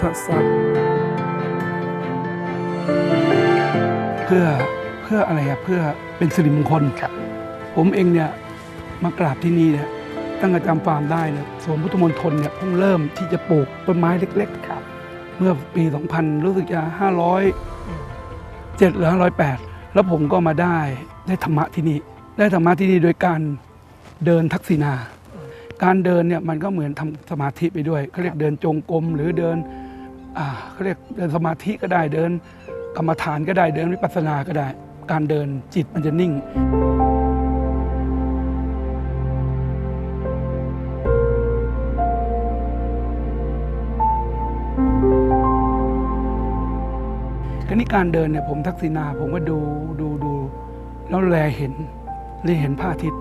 มพุทธัสสะเพื่อเพื่ออะไรอะเพื่อเป็นสิริมงคลครับผมเองเนี่ยมากราบที่นี่เนี่ยตั้งแต่จำฟาร์มได้เนี่ยสวนพุทธมณฑลเนี่ยเพิ่งเริ่มที่จะปลูกต้นไม้เล็กครับๆเมื่อปี 2000 รู้สึกจะ507หรือ508 แล้วผมก็มาได้ได้ธรรมะที่นี่ ได้ธรรมะที่นี่โดยการเดินทักษิณาการเดินเนี่ยมันก็เหมือนทำสมาธิไปด้วยเขาเรียกเดินจงกรมหรือเดินอ่า เขาเรียกเดินสมาธิก็ได้เดิน กรรมฐานก็ได้เดินวิปัสสนาก็ได้ การเดินจิตมันจะนิ่ง ทีนี้การเดินเนี่ยผมทักษิณาผมก็ดูดูดูแล้วแลเห็นเลยเห็นพระอาทิตย์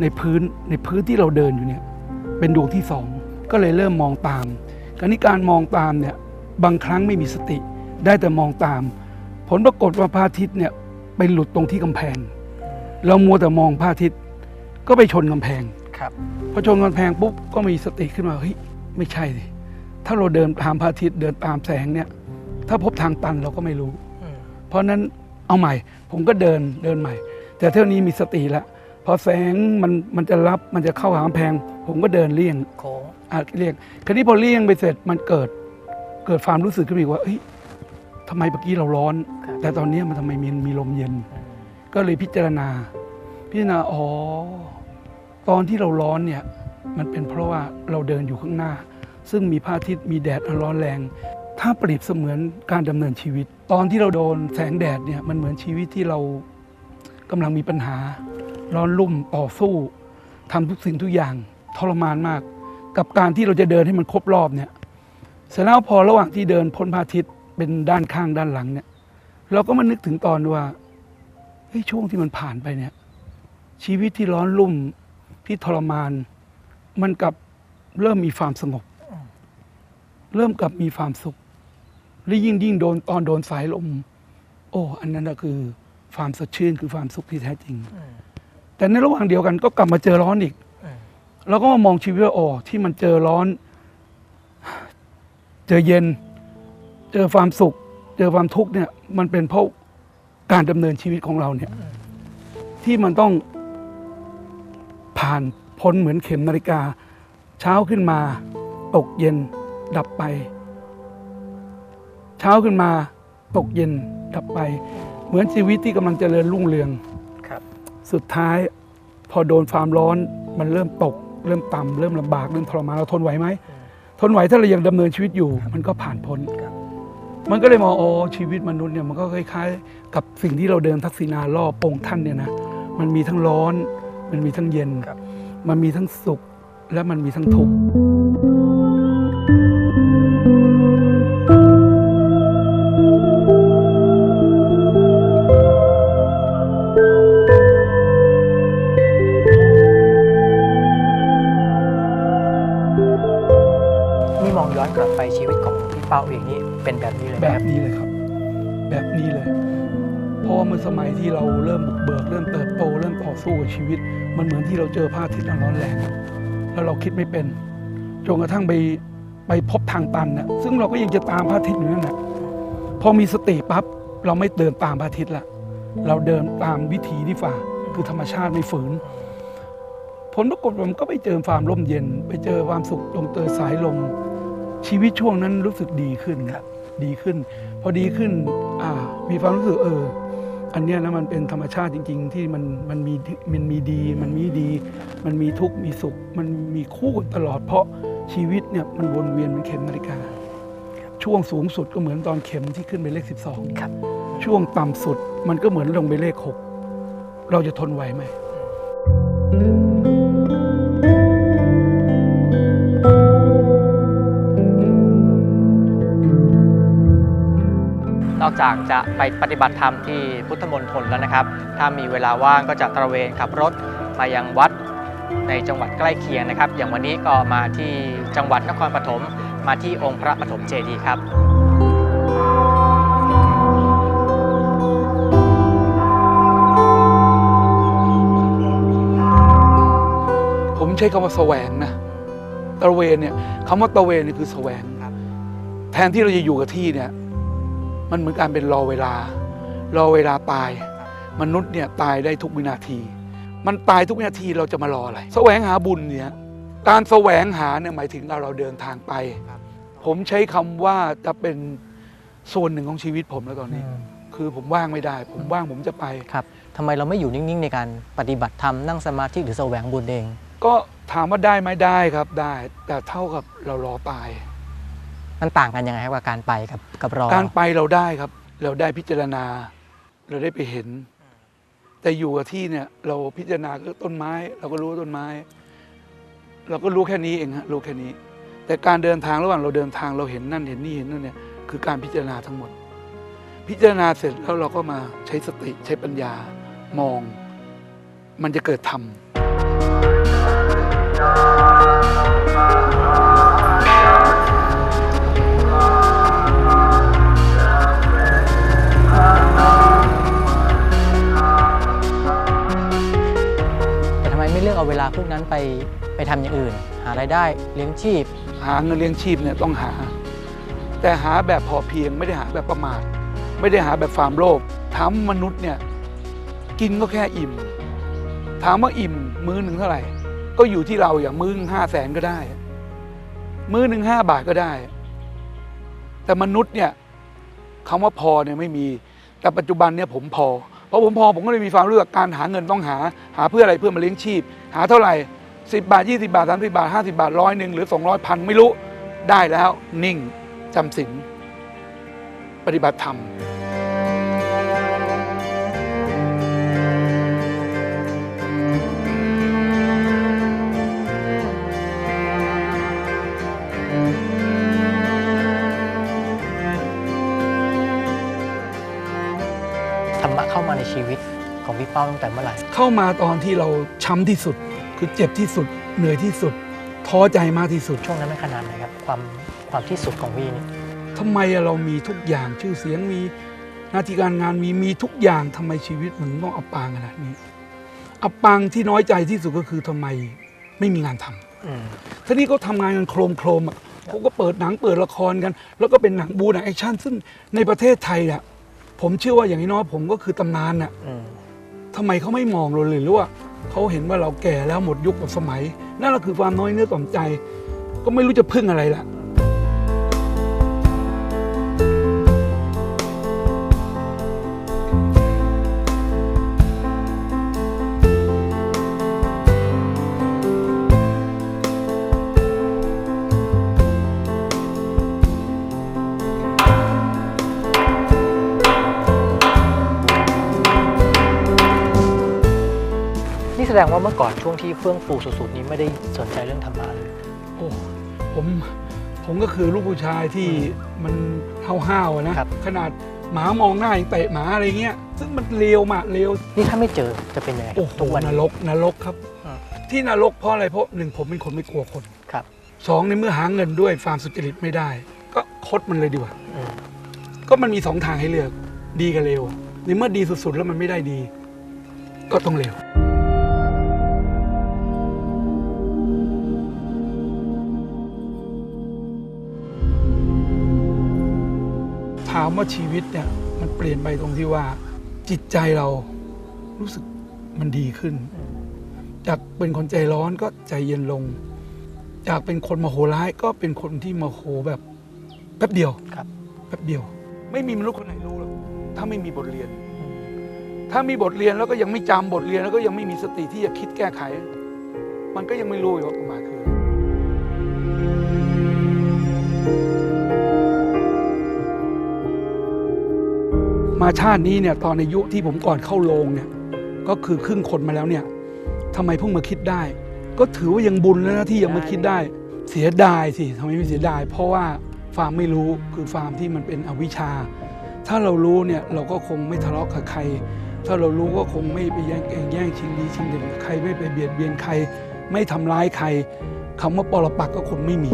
ในพื้นในพื้นที่เราเดินอยู่เนี่ยเป็นดวงที่สองก็เลยเริ่มมองตามการนี้การมองตามเนี่ย บางครั้งไม่มีสติ ได้แต่มองตาม ผลปรากฏว่าพระอาทิตย์เนี่ยไปหลุดตรงที่กำแพง เรามัวแต่มองพระอาทิตย์ก็ไปชนกำแพงครับพอชนกำแพงปุ๊บก็มีสติขึ้นมาเฮ้ยไม่ใช่สิถ้าเราเดินตามพระอาทิตย์เดินตามแสงเนี่ย ถ้าพบทางตันเราก็ไม่รู้อืมเพราะนั้นเอาใหม่ ผมก็เดินเดินใหม่ แต่เท่านี้มีสติแล้วพอแสงมันมันจะรับมันจะเข้าหากำแพง ผมก็เดินเลี่ยงโค้งอะเลี่ยงคราวนี้พอเลี่ยงไปเสร็จมันเกิดเกิดความรู้สึกขึ้นมาอีกว่าเฮ้ยทำไมเมื่อกี้เราร้อนครับแต่ตอนนี้มันทำไมมีมีลมเย็นอืมก็เลยพิจารณา พิจารณาอ๋อตอนที่เราร้อนเนี่ยมันเป็นเพราะว่าเราเดินอยู่ข้างหน้า ซึ่งมีพระอาทิตย์มีแดดอันร้อนแรง ถ้าเปรียบเสมือนการดำเนินชีวิต ตอนที่เราโดนแสงแดดเนี่ยมันเหมือนชีวิตที่เรากำลังมีปัญหา ร้อนรุ่มต่อสู้ทำทุกสิ่งทุกอย่างทรมานมาก กับการที่เราจะเดินให้มันครบรอบเนี่ย เสร็จแล้วพอระหว่างที่เดินพ้นพระอาทิตย์เป็นด้านข้างด้านหลังเนี่ย เราก็มานึกถึงตอนว่าเฮ้ยช่วงที่มันผ่านไปเนี่ย ชีวิตที่ร้อนรุ่มที่ทรมาน มันกลับเริ่มมีความสงบ เริ่มกลับมีความสุขและยิ่งยิ่งโดนตอนโดนสายลม โอ้ อันนั้นก็คือความสดชื่นคือความสุขที่แท้จริง แต่ในระหว่างเดียวกันก็กลับมาเจอร้อนอีกเราก็มามองชีวิตว่าโอ้ที่มันเจอร้อน เจอเย็น เจอความสุข เจอความทุกข์เนี่ยมันเป็นเพราะการดำเนินชีวิตของเราเนี่ยที่มันต้องผ่านพ้นเหมือนเข็มนาฬิกา เช้าขึ้นมา ตกเย็นดับไป เช้าขึ้นมาตกเย็นดับไป เหมือนชีวิตที่กำลังเจริญรุ่งเรืองครับสุดท้ายพอโดนความร้อนมันเริ่มตก เริ่มต่ำเริ่มลำบากเริ่มทรมานเราทนไหวไหมอืม ทนไหวถ้าเรายังดำเนินชีวิตอยู่ มันก็ผ่านพ้นครับมันก็เลยมองโอ้ชีวิตมนุษย์เนี่ยมันก็คล้ายๆ กับสิ่งที่เราเดินทักษิณาล่อปองค์ท่านเนี่ยนะมันมีทั้งร้อน มันมีทั้งเย็นครับมันมีทั้งสุขและมันมีทั้งทุกข์ เป้าเองนี่เป็นแบบนี้เลยแบบนี้เลยครับ แบบนี้เลย เพราะว่าเมื่อสมัยที่เราเริ่มบุกเบิกเริ่มเติบโตเริ่มต่อสู้กับชีวิต มันเหมือนที่เราเจอพระอาทิตย์อันร้อนแรงแล้วเราคิดไม่เป็นจนกระทั่งไปไปพบทางตันน่ะซึ่งเราก็ยังจะตามพระอาทิตย์อยู่นั่นแหละพอมีสติปั๊บเราไม่เดินตามพระอาทิตย์ละเราเดินตามวิถีที่ฝ่าคือธรรมชาติไม่ฝืน ผลปรากฏว่ามันก็ไปเจอความร่มเย็น ไปเจอความสุขลงเตยสายลม ชีวิตช่วงนั้นรู้สึกดีขึ้นครับดีขึ้น พอดีขึ้นอ่ามีความรู้สึกเออ อันเนี้ยนะมันเป็นธรรมชาติจริง ๆ ที่มันมันมีมันมีดี มันมีดี มันมีทุกข์มีสุข มันมีคู่กันตลอด เพราะชีวิตเนี่ยมันวนเวียนเป็นเข็มนาฬิกา ช่วงสูงสุดก็เหมือนตอนเข็มที่ขึ้นไปเลข 12 ครับ ช่วงต่ำสุดมันก็เหมือนลงไปเลข 6 เราจะทนไหวไหม นอกจากจะไปปฏิบัติธรรมที่พุทธมณฑลแล้วนะครับ ถ้ามีเวลาว่างก็จะตระเวนขับรถมายังวัดในจังหวัดใกล้เคียงนะครับ อย่างวันนี้ก็มาที่จังหวัดนครปฐมมาที่องค์พระปฐมเจดีย์ครับผมใช้คำว่าแสวงนะตระเวนเนี่ยคำว่าตระเวนเนี่ยคือแสวงครับแทนที่เราจะอยู่กับที่เนี่ย มันเหมือนการเป็นรอเวลา รอเวลาตาย มนุษย์เนี่ยตายได้ทุกวินาที มันตายทุกวินาทีเราจะมารออะไรแสวงหาบุญเนี่ยการแสวงหาเนี่ยหมายถึงเราเราเดินทางไปครับผมใช้คำว่าจะเป็นส่วนหนึ่งของชีวิตผมแล้วตอนนี้ คือผมว่างไม่ได้ ผมว่างผมจะไปครับทำไมเราไม่อยู่นิ่งๆ ในการปฏิบัติธรรมนั่งสมาธิหรือแสวงบุญเอง ก็ถามว่าได้ไหมได้ครับได้ แต่เท่ากับเรารอตาย มันต่างกันยังไงครับกับการไปกับกับรอการไปเราได้ครับ เราได้พิจารณา เราได้ไปเห็น แต่อยู่กับที่เนี่ย เราพิจารณาก็ต้นไม้ เราก็รู้ต้นไม้ เราก็รู้แค่นี้เองฮะรู้แค่นี้ แต่การเดินทางระหว่างเราเดินทางเราเห็นนั่นเห็นนี่เห็นนั่นเนี่ยคือการพิจารณาทั้งหมด พิจารณาเสร็จแล้วเราก็มาใช้สติใช้ปัญญามอง มันจะเกิดธรรมแไปไปทำอย่างอื่น หารายได้เลี้ยงชีพ หาเงินเลี้ยงชีพเนี่ยต้องหา แต่หาแบบพอเพียงไม่ได้หาแบบประมาท ไม่ได้หาแบบฟาร์มโลภถามมนุษย์เนี่ยกินก็แค่อิ่ม ถามว่าอิ่มมื้อหนึ่งเท่าไหร่ ก็อยู่ที่เราอย่างมื้อห้าแสนก็ได้ มื้อหนึ่งห้าบาทก็ได้ แต่มนุษย์เนี่ยคำว่าพอเนี่ยไม่มี แต่ปัจจุบันเนี่ยผมพอ เพราะผมพอผมก็เลยมีความรู้ว่าการหาเงินต้องหา หาเพื่ออะไรเพื่อมาเลี้ยงชีพ หาเท่าไหร่ สิบาทยี่สิบาทสามสิบาทห้าสิบาทร้อยหนึ่งหรือสองร้อยพันไม่รู้ได้แล้วนิ่งจำศีลปฏิบัติธรรม ธรรมะเข้ามาในชีวิตของพี่เป้าตั้งแต่เมื่อไหร่ เข้ามาตอนที่เราช้ำที่สุด คือเจ็บที่สุดเหนื่อยที่สุด ท้อใจมากที่สุดช่วงนั้นไม่ขนาดไหนครับความความที่สุดของพี่นี่ทำไมเรามีทุกอย่างชื่อเสียงมีหน้าที่การงานมีมีทุกอย่างทำไมชีวิตมันต้องอับปางขนาดนี้ อับปางที่น้อยใจที่สุดก็คือทำไมไม่มีงานทำอืมทีนี้ก็ทำงานกันโครมโครมๆอะเขาก็เปิดหนังเปิดละครกัน แล้วก็เป็นหนังบูหนังแอคชั่นซึ่งในประเทศไทยอะผมเชื่อว่าอย่างน้อยผมก็คือตำนานอะอืมทำไมเขาไม่มองเราเลยหรือว่า เขาเห็นว่าเราแก่แล้วหมดยุคหมดสมัย นั่นแหละคือความน้อยเนื้อต่อมใจ ก็ไม่รู้จะพึ่งอะไรละ แสดงว่าเมื่อก่อนช่วงที่เฟื่องฟูสุดๆนี้ไม่ได้สนใจเรื่องธรรมะเลย โอ้ผมผมก็คือลูกผู้ชายที่มันห้าวๆอะนะครับขนาดหมามองหน้ายังเตะหมาอะไรเงี้ย ซึ่งมันเลวมากเลวนี่ถ้าไม่เจอจะเป็นยังไงโอ้โหทุกวันนนี้รกนรกครับอืมที่นรกเพราะอะไรเพราะหนึ่งผมเป็นคนไม่กลัวคนครับสองในเมื่อหาเงินด้วยฟาร์มสุจริตไม่ได้ ก็คดมันเลยดีกว่าอืมก็มันมีสองทางให้เลือก ดีกับเลวในเมื่อดีสุดๆแล้วมันไม่ได้ดี ก็ต้องเลวามว่าชีวิตเนี่ยมันเปลี่ยนไปตรงที่ว่า จิตใจเรารู้สึกมันดีขึ้น จากเป็นคนใจร้อนก็ใจเย็นลง จากเป็นคนโมโหร้ายก็เป็นคนที่โมโหแบบแป๊บเดียวครับแป๊บเดียว ไม่มีมนุษย์คนไหนรู้หรอกถ้าไม่มีบทเรียน ถ้ามีบทเรียนแล้วก็ยังไม่จำบทเรียนแล้วก็ยังไม่มีสติที่จะคิดแก้ไข มันก็ยังไม่รู้อยู่ว่าประมาท มาชาตินี้เนี่ยตอนอายุที่ผมก่อนเข้าโรงเนี่ยก็คือครึ่งคนมาแล้วเนี่ยทำไมเพิ่งมาคิดได้ ก็ถือว่ายังบุญแล้วนะที่ยังมาคิดได้ เสียดายสิทำไมไม่เสียดาย เพราะว่าฟาร์มไม่รู้คือฟาร์มที่มันเป็นอวิชชา ถ้าเรารู้เนี่ยเราก็คงไม่ทะเลาะกับใคร ถ้าเรารู้ก็คงไม่ไปแย่งแก่งแย่งชิงดีชิงเด่นใครไม่ไปเบียดเบียนใคร ไม่ทำร้ายใครคำว่าปรปักษ์ก็คงไม่มี